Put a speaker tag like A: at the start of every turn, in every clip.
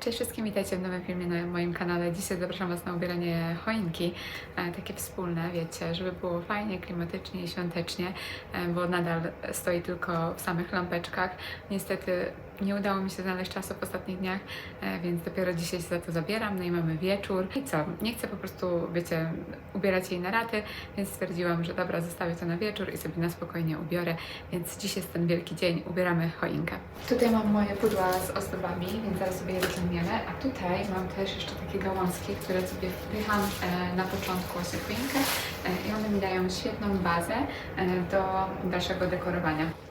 A: Cześć wszystkim, witajcie w nowym filmie na moim kanale. Dzisiaj zapraszam Was na ubieranie choinki, e, takie wspólne, wiecie, żeby było fajnie, klimatycznie i świątecznie, e, bo nadal stoi tylko w samych lampeczkach. Niestety nie udało mi się znaleźć czasu w ostatnich dniach, e, więc dopiero dzisiaj się za to zabieram, no i mamy wieczór. I co, nie chcę po prostu, wiecie, ubierać jej na raty, więc stwierdziłam, że dobra, zostawię to na wieczór i sobie na spokojnie ubiorę, więc dziś jest ten wielki dzień, ubieramy choinkę. Tutaj mam moje pudła z ozdobami, więc zaraz sobie je wyciągniemy, a tutaj mam też jeszcze takie gałązki, które sobie wpycham e, na początku właśnie choinkę e, i one mi dają świetną bazę do dalszego dekorowania.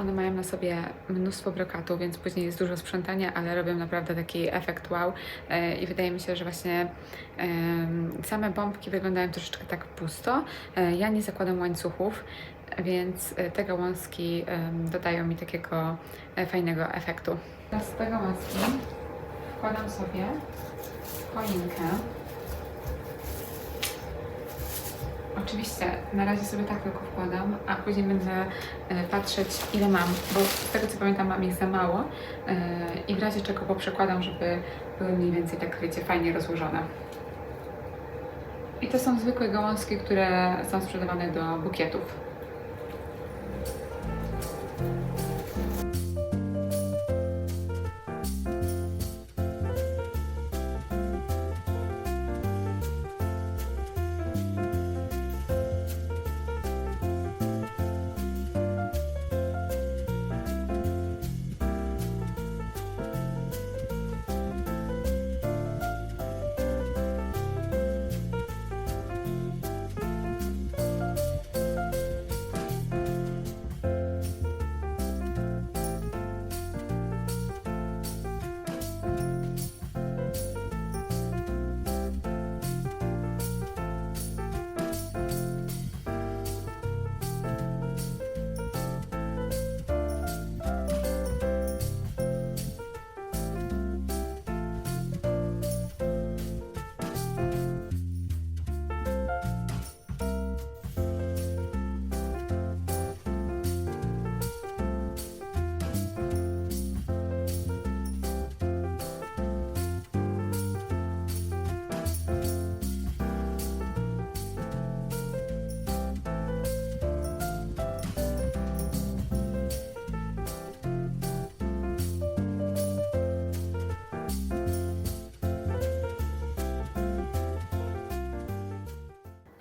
A: One mają na sobie mnóstwo brokatu, więc później jest dużo sprzątania, ale robią naprawdę taki efekt wow. E, I wydaje mi się, że właśnie same bombki wyglądają troszeczkę tak pusto. E, Ja nie zakładam łańcuchów, więc e, te gałązki dodają mi takiego fajnego efektu. Teraz te gałązki wkładam sobie choinkę. Oczywiście, na razie sobie tak tylko wkładam, a później będę e, patrzeć ile mam, bo z tego co pamiętam mam ich za mało e, i w razie czego poprzekładam, żeby były mniej więcej tak, wiecie, fajnie rozłożone. I to są zwykłe gałązki, które są sprzedawane do bukietów.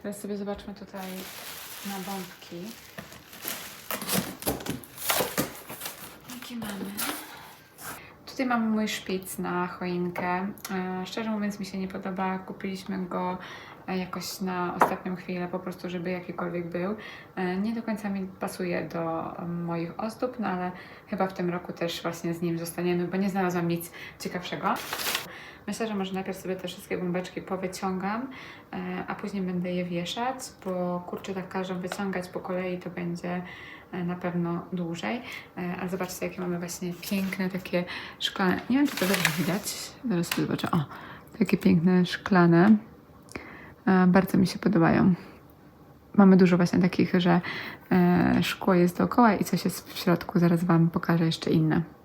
A: Teraz sobie zobaczmy tutaj na bombki. Jakie mamy? Tutaj mamy mój szpic na choinkę. E, Szczerze mówiąc mi się nie podoba. Kupiliśmy go e, jakoś na ostatnią chwilę, po prostu żeby jakikolwiek był. E, Nie do końca mi pasuje do moich ozdób, no ale chyba w tym roku też właśnie z nim zostaniemy, bo nie znalazłam nic ciekawszego. Myślę, że może najpierw sobie te wszystkie bombeczki powyciągam, e, a później będę je wieszać, bo kurczę, tak każą wyciągać po kolei to będzie e, na pewno dłużej. E, Ale zobaczcie, jakie mamy właśnie piękne takie szklane. Nie wiem, czy to dobrze widać. Zaraz sobie zobaczę. O, takie piękne szklane. Bardzo mi się podobają. Mamy dużo właśnie takich, że szkło jest dookoła i coś jest w środku. Zaraz Wam pokażę jeszcze inne.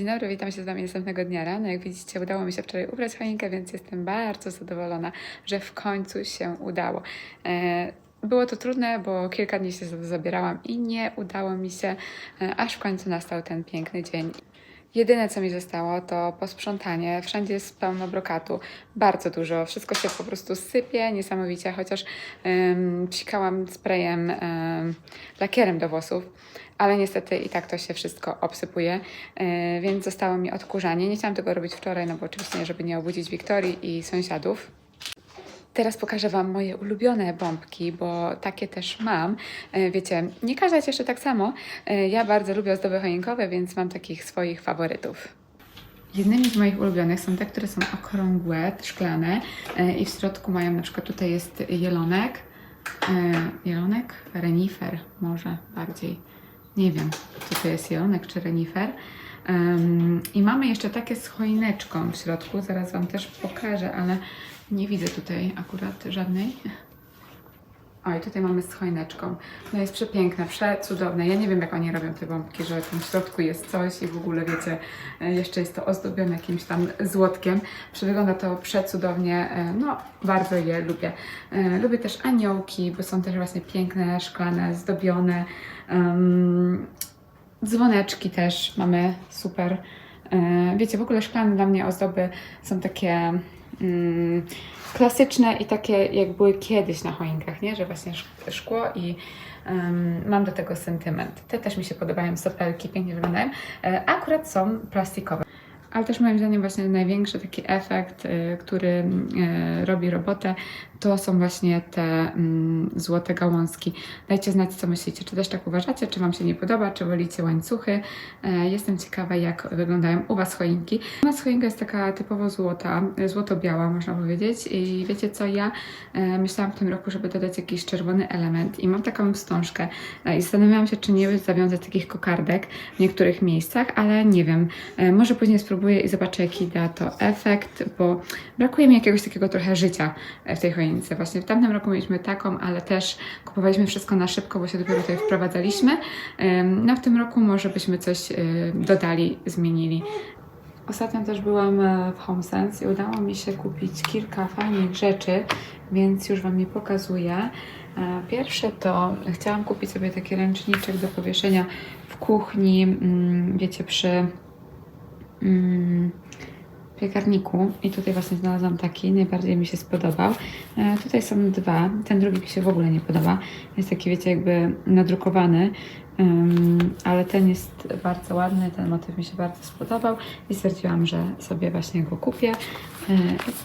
A: Dzień dobry, witam się z Wami następnego dnia rano. Jak widzicie, udało mi się wczoraj ubrać choinkę, więc jestem bardzo zadowolona, że w końcu się udało. E, Było to trudne, bo kilka dni się zabierałam i nie udało mi się, e, aż w końcu nastał ten piękny dzień. Jedyne, co mi zostało, to posprzątanie. Wszędzie jest pełno brokatu. Bardzo dużo. Wszystko się po prostu sypie niesamowicie, chociaż um, psikałam sprayem, em, lakierem do włosów, ale niestety i tak to się wszystko obsypuje, e, więc zostało mi odkurzanie. Nie chciałam tego robić wczoraj, no bo oczywiście, żeby nie obudzić Wiktorii i sąsiadów. Teraz pokażę Wam moje ulubione bombki, bo takie też mam. E, Wiecie, nie każda cieszy tak samo. E, Ja bardzo lubię ozdoby choinkowe, więc mam takich swoich faworytów. Jednymi z moich ulubionych są te, które są okrągłe, szklane e, i w środku mają na przykład tutaj jest jelonek. Jelonek? Renifer może bardziej. Nie wiem, co to jest jelonek czy renifer. I mamy jeszcze takie z choineczką w środku. Zaraz Wam też pokażę, ale nie widzę tutaj akurat żadnej. O, i tutaj mamy z choineczką. No jest przepiękne, przecudowne. Ja nie wiem, jak oni robią te bombki, że w środku jest coś i w ogóle, wiecie, e, jeszcze jest to ozdobione jakimś tam złotkiem. Wygląda to przecudownie. e, No, bardzo je lubię. E, Lubię też aniołki, bo są też właśnie piękne, szklane, zdobione. Dzwoneczki też mamy super. Wiecie, w ogóle szklane dla mnie ozdoby są takie mm, klasyczne i takie jak były kiedyś na choinkach, nie? Że właśnie szk- szkło i em, mam do tego sentyment. Te też mi się podobają, sopelki pięknie wyglądają. E, akurat są plastikowe. Ale też moim zdaniem właśnie największy taki efekt, y, który y, robi robotę, to są właśnie te mm, złote gałązki. Dajcie znać, co myślicie. Czy też tak uważacie, czy Wam się nie podoba, czy wolicie łańcuchy. E, Jestem ciekawa, jak wyglądają u Was choinki. U nas choinka jest taka typowo złota, złoto-biała można powiedzieć. I wiecie co, ja e, myślałam w tym roku, żeby dodać jakiś czerwony element i mam taką wstążkę E, i zastanawiałam się, czy nie zawiązać takich kokardek w niektórych miejscach, ale nie wiem. E, Może później spróbuję i zobaczę, jaki da to efekt, bo brakuje mi jakiegoś takiego trochę życia e, w tej choince. Właśnie w tamtym roku mieliśmy taką, ale też kupowaliśmy wszystko na szybko, bo się dopiero tutaj wprowadzaliśmy. No w tym roku może byśmy coś e, dodali, zmienili. Ostatnio też byłam e, w HomeSense i udało mi się kupić kilka fajnych rzeczy, więc już Wam je pokazuję. E, Pierwsze to chciałam kupić sobie taki ręczniczek do powieszenia w kuchni, mm, wiecie, przy mm, piekarniku i tutaj właśnie znalazłam taki, najbardziej mi się spodobał. E, tutaj są dwa, ten drugi mi się w ogóle nie podoba. Jest taki, wiecie, jakby nadrukowany, ym, ale ten jest bardzo ładny, ten motyw mi się bardzo spodobał i stwierdziłam, że sobie właśnie go kupię. E,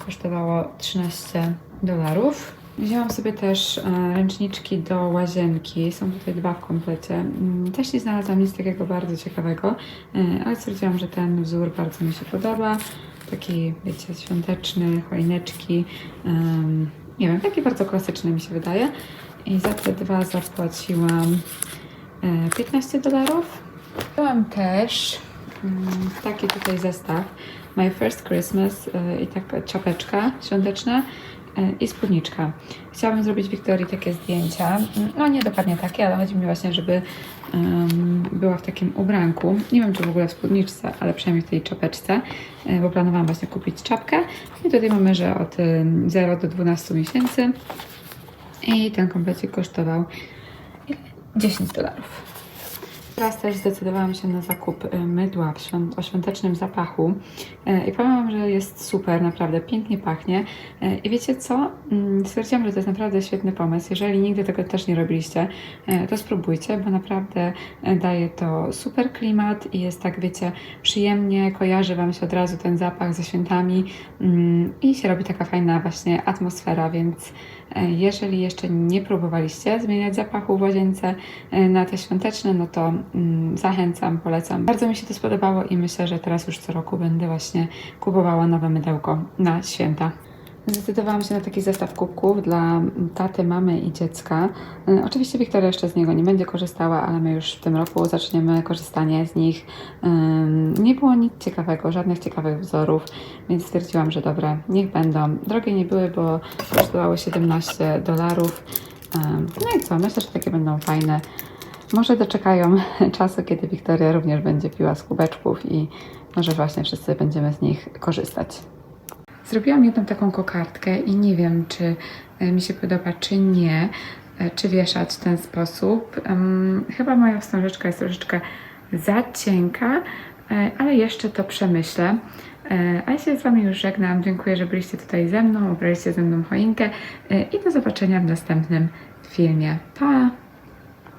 A: kosztowało 13 dolarów. Wzięłam sobie też e, ręczniczki do łazienki. Są tutaj dwa w komplecie. Mm, Też nie znalazłam nic takiego bardzo ciekawego, e, ale stwierdziłam, że ten wzór bardzo mi się podoba. Taki, wiecie, świąteczny, choineczki. em, nie wiem, taki bardzo klasyczny mi się wydaje. I za te dwa zapłaciłam e, 15 dolarów. Wzięłam też mm, taki tutaj zestaw. My First Christmas e, i taka czapeczka świąteczna e, i spódniczka. Chciałabym zrobić Wiktorii takie zdjęcia. Mm, No nie dokładnie takie, ale chodzi mi właśnie, żeby em, była w takim ubranku. Nie wiem, czy w ogóle w spódniczce, ale przynajmniej w tej czapeczce, e, bo planowałam właśnie kupić czapkę. I tutaj mamy, że od em, 0 do 12 miesięcy. I ten komplecik kosztował ile? 10 dolarów. Teraz też zdecydowałam się na zakup y, mydła świąt, o świątecznym zapachu Y, i powiem Wam, że jest super, naprawdę pięknie pachnie. Y, I wiecie co? Mm, Stwierdziłam, że to jest naprawdę świetny pomysł. Jeżeli nigdy tego też nie robiliście, to spróbujcie, bo naprawdę daje to super klimat i jest tak, wiecie, przyjemnie, kojarzy Wam się od razu ten zapach ze świętami mm, i się robi taka fajna właśnie atmosfera, więc Jeżeli jeszcze nie próbowaliście zmieniać zapachu w łazience e, na te świąteczne, no to mm, zachęcam, polecam. Bardzo mi się to spodobało i myślę, że teraz już co roku będę właśnie kupowała nowe mydełko na święta. Zdecydowałam się na taki zestaw kubków dla taty, mamy i dziecka. E, Oczywiście Wiktoria jeszcze z niego nie będzie korzystała, ale my już w tym roku zaczniemy korzystanie z nich. Nie było nic ciekawego, żadnych ciekawych wzorów, więc stwierdziłam, że dobra, niech będą. Drogie nie były, bo kosztowały 17 dolarów. No i co, myślę, że takie będą fajne. Może doczekają czasu, kiedy Wiktoria również będzie piła z kubeczków i może właśnie wszyscy będziemy z nich korzystać. Zrobiłam jedną taką kokardkę i nie wiem, czy e, mi się podoba, czy nie, e, czy wieszać w ten sposób. Chyba moja wstążeczka jest troszeczkę za cienka, e, ale jeszcze to przemyślę. A ja się z Wami już żegnam. Dziękuję, że byliście tutaj ze mną, obraliście ze mną choinkę i do zobaczenia w następnym filmie. Pa!